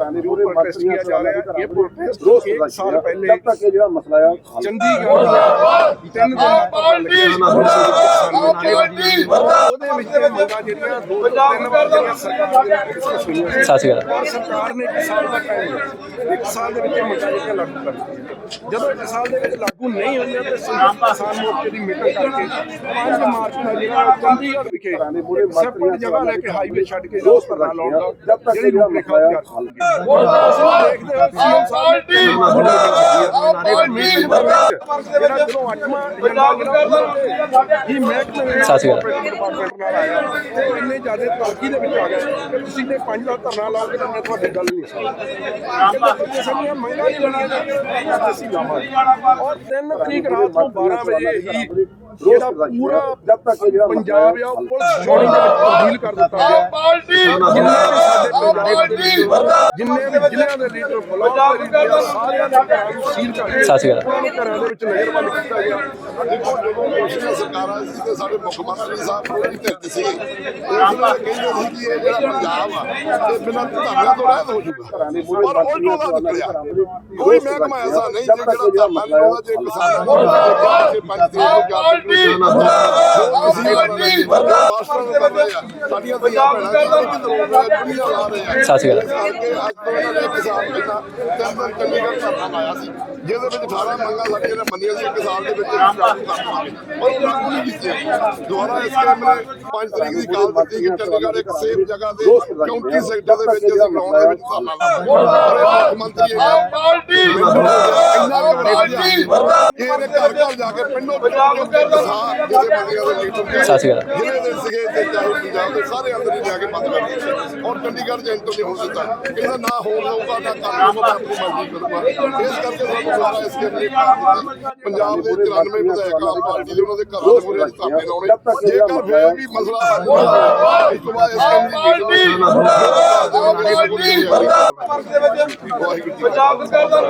ਜੋ ਪ੍ਰੋਟੈਸਟ किया जा रहा है ये प्रोटेस्ट एक साल पहले ਜਦ ਤੱਕ ਇਹ ਜਿਹੜਾ ਮਸਲਾ ਆ ਹੱਲ ਚੰਡੀਗੜ੍ਹ ਦੇ ਤਿੰਨ ਦਿਨ ਪਾਰਟੀ ਉਹਦੇ ਵਿੱਚ ਮੰਗਾਂ ਜਿਹੜੀਆਂ ਦੋ ਤੋਂ ਤਿੰਨ ਵਾਰ ਜਿਹੜੀਆਂ ਸਰਕਾਰ ਨੇ ਡਿਸਕਸ ਹੋਈਆਂ ਸਤਿ ਸ਼੍ਰੀ ਅਕਾਲ ਔਰ ਸਰਕਾਰ ਨੇ ਇੱਕ ਸਾਲ ਦਾ ਟਾਈਮ ਲਿਆ ਇੱਕ ਸਾਲ ਦੇ ਵਿੱਚ ਇਹ ਮੰਗਾਂ ਜਿਹੜੀਆਂ ਲਾਗੂ ਕਰ ਦਿੱਤੀਆਂ ਜਦੋਂ ਇੱਕ ਸਾਲ ਦੇ ਵਿੱਚ ਲਾਗੂ ਨਹੀਂ ਹੋਈਆਂ ਤੇ ਸੰਯੁਕਤ ਕਿਸਾਨ ਮੋਰਚੇ ਦੀ ਮੀਟਿੰਗ ਕਰਕੇ 5 ਮਾਰਚ ਨੂੰ ਜਿਹੜਾ ਚੰਡੀਗੜ੍ਹ ਵਿਖੇ ਸੈਪਰੇਟ ਜਗ੍ਹਾ ਲੈ ਕੇ ਹਾਈਵੇ ਛੱਡ ਕੇ ਜੋ ਧਰਨਾ ਲਾਉਣ ਦਾ ਜਦ ਤੱਕ ਜਿਹੜੀ ਇਹ ਜਿਹੜਾ ਰੂਪਰੇਖਾ ਮਸਲਾ ਤਿਆਰ ਸਤਿ ਸ਼੍ਰੀ ਅਕਾਲ। ਇੰਨੇ ਜ਼ਿਆਦਾ ਤਰੱਕੀ ਦੇ ਵਿੱਚ ਆ ਗਏ ਕਿ ਤੁਸੀਂ ਨੇ ਪੰਜ ਦਾ ਧਰਨਾ ਲਾਓਗੇ ਤਾਂ ਮੈਂ ਤੁਹਾਡੀ ਗੱਲ ਨਹੀਂ ਸੁਣਦਾ ਸਾਡੀਆਂ ਨਹੀਂ ਬਣਾਈਆਂ ਜਾਂਦੀਆਂ ਅਸੀਂ ਲਾਵਾਂਗੇ ਔਰ 3 ਤਰੀਕ ਰਾਤ ਨੂੰ 12 ਵਜੇ ਹੀ ਜਿਹੜਾ ਪੂਰਾ ਜਦ ਤੱਕ ਜਿਹੜਾ ਪੰਜਾਬ ਆ ਉਹ ਪੁਲਿਸ ਛਾਉਣੀ ਦੇ ਵਿੱਚ ਤਬਦੀਲ ਕਰ ਦਿੱਤਾ ਗਿਆ। ਪੰਜਾਬ ਦੇ ਲੀਡਰ ਜਿੰਨੇ ਵੀ ਜ਼ਿਲ੍ਹਿਆਂ ਦੇ ਲੀਡਰ ਬਲਾਕ ਦੇ ਲੀਡਰ ਸਾਰਿਆਂ ਦੇ ਘਰਾਂ ਨੂੰ ਸੀਲ ਕਰ ਸਤਿ ਸ਼੍ਰੀ ਅਕਾਲ। ਉਹਨਾਂ ਨੂੰ ਘਰਾਂ ਦੇ ਵਿੱਚ ਨਜ਼ਰਬੰਦ ਕੀਤਾ ਗਿਆ। ਦੇਖੋ ਜਦੋਂ ਪਿਛਲੀਆਂ ਸਰਕਾਰਾਂ ਸੀ ਤੇ ਸਾਡੇ ਮੁੱਖ ਮੰਤਰੀ ਸਾਹਿਬ ਉਹ ਵੀ ਧਿਰਤ ਸੀ ਉਹ ਕਹਿੰਦੇ ਸੀ ਕਿ ਇਹ ਜਿਹੜਾ ਪੰਜਾਬ ਆ ਇਹ ਬਿਨਾਂ ਧਰਨਿਆਂ ਤੋਂ ਰਹਿਤ ਹੋ ਚੁੱਕਾ ਪਰ ਉਲਟੋ ਦਾ ਨਿਕਲਿਆ। ਕੋਈ ਮਹਿਕਮਾ ਐਸਾ ਨਹੀਂ ਸੀ ਜਿਹੜਾ ਧਰਨਾ ਨਹੀਂ ਲਾਉਂਦਾ ਜੇ ਕਿਸਾਨਾਂ ਨੂੰ ਜੇ ਪੰਜ ਤਰੀਕ ਨੂੰ ਜਾ ਕੇ ਮਾਸਟਰ ਨੂੰ ਕਰ ਰਹੇ ਆ ਸਾਡੀਆਂ ਧੀਆਂ ਭੈਣਾਂ ਸਤਿ ਸ਼੍ਰੀ ਅਕਾਲ। ਚੰਡੀਗੜ੍ਹ ਧਰਨਾ ਲਾਇਆ ਸੀ ਜਿਹਦੇ ਵਿੱਚ 18 ਮੰਗਾਂ ਸਾਡੀਆਂ ਨੇ ਮੰਨੀਆਂ ਸੀ ਇੱਕ ਸਾਲ ਦੇ ਵਿੱਚ ਅਸੀਂ ਲਾਗੂ ਕਰ ਦਵਾਂਗੇ ਪਰ ਉਹ ਲਾਗੂ ਨਹੀਂ ਕੀਤੀਆਂ। ਦੁਬਾਰਾ ਇਸ ਕੇਮ ਨੇ 5 ਤਰੀਕ ਦੀ ਕਾਲ ਦਿੱਤੀ ਕਿ ਚੰਡੀਗੜ੍ਹ ਇੱਕ ਸੇਫ ਜਗ੍ਹਾ ਦੇ ਕਾਉਂਟੀ ਸੈਕਟਰ ਦੇ ਵਿੱਚ ਅਸੀਂ ਗਰਾਊਂਡ ਦੇ ਵਿੱਚ ਧਰਨਾ ਲਾਵਾਂਗੇ ਪਰ ਮੁੱਖ ਮੰਤਰੀ ਪਾਰਟੀ। ਇੰਨਾ ਘਬਰਾਹਟ ਕਿ ਇਹਨੇ ਘਰ ਘਰ ਜਾ ਕੇ ਪਿੰਡੋਂ ਪਿੰਡੋਂ ਕਿਸਾਨ ਜਿਹਦੇ ਬੰਦੀਆਂ ਦੇ ਲੀਡਰ ਸਤਿ ਸ਼੍ਰੀ ਅਕਾਲ। ਜ਼ਿਲ੍ਹੇ ਦੇ ਸੀਗੇ ਤੇ ਚਾਹੇ ਪੰਜਾਬ ਦੇ ਸਾਰੇ ਅੰਦਰ ਹੀ ਜਾ ਕੇ ਬੰਦ ਕਰ ਦਿੱਤੇ ਔਰ ਚੰਡੀਗੜ੍ਹ ਚ ਐਂਟਰ ਨਹੀਂ ਹੋਣ ਦਿੱਤਾ ਕਹਿੰਦਾ ਨਾ ਹੋਣ ਲਊਗਾ ਨਾ ਕਰ ਲਊਗਾ ਮੈਂ ਆਪਣੀ ਮਰਜ਼ੀ ਕਰੂੰਗਾ ਇਸ ਕਰਕੇ ਸਾਨੂੰ ਦੁਬਾਰਾ ਇਸ ਕੇ ਲਈ ਪੰਜਾਬ ਦੇ 93 ਵਿਧਾਇਕ ਪਾਰਟੀ ਦੇ ਉਹਨਾਂ ਦੇ ਘਰਾਂ ਦੇ ਮੂਹਰੇ ਧਰਨੇ ਲਾਉਣੇ। ਜੇਕਰ ਫਿਰ ਵੀ ਮਸਲਾ ਇਸ ਤੋਂ ਬਾਅਦ ਇਸ ਕੰਮ ਦੀ ਜੀ ਕਾ ਖਾਲਸਾ